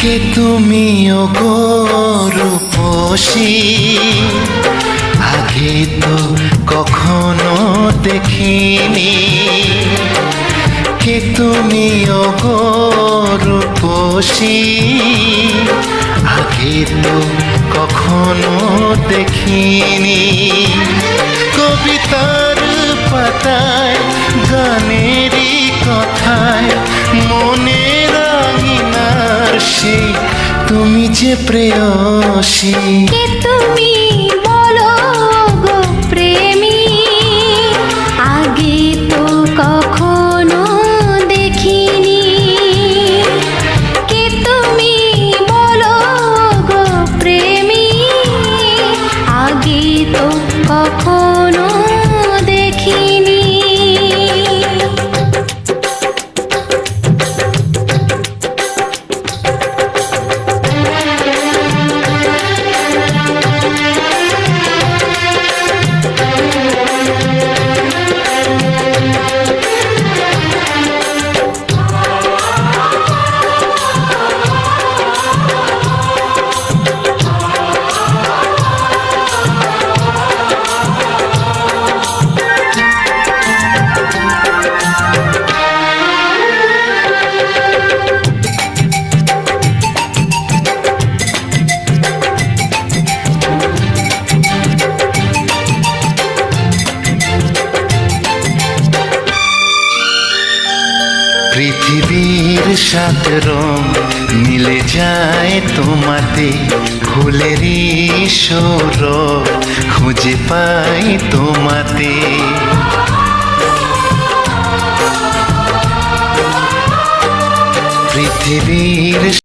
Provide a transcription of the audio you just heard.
কে তুমি ও রূপসী? আগে তো কখনো দেখিনি। কে তুমি রূপসী? আগে তো কখনো দেখিনি। কবিতার আঙিনার সে তুমি যে প্রেয়সী। তুমি? পৃথিবীর সাত রং মিলে যায় তোমাতে। ফুলেরই সৌরভ খুঁজে পাই তোমাতে। পৃথিবীর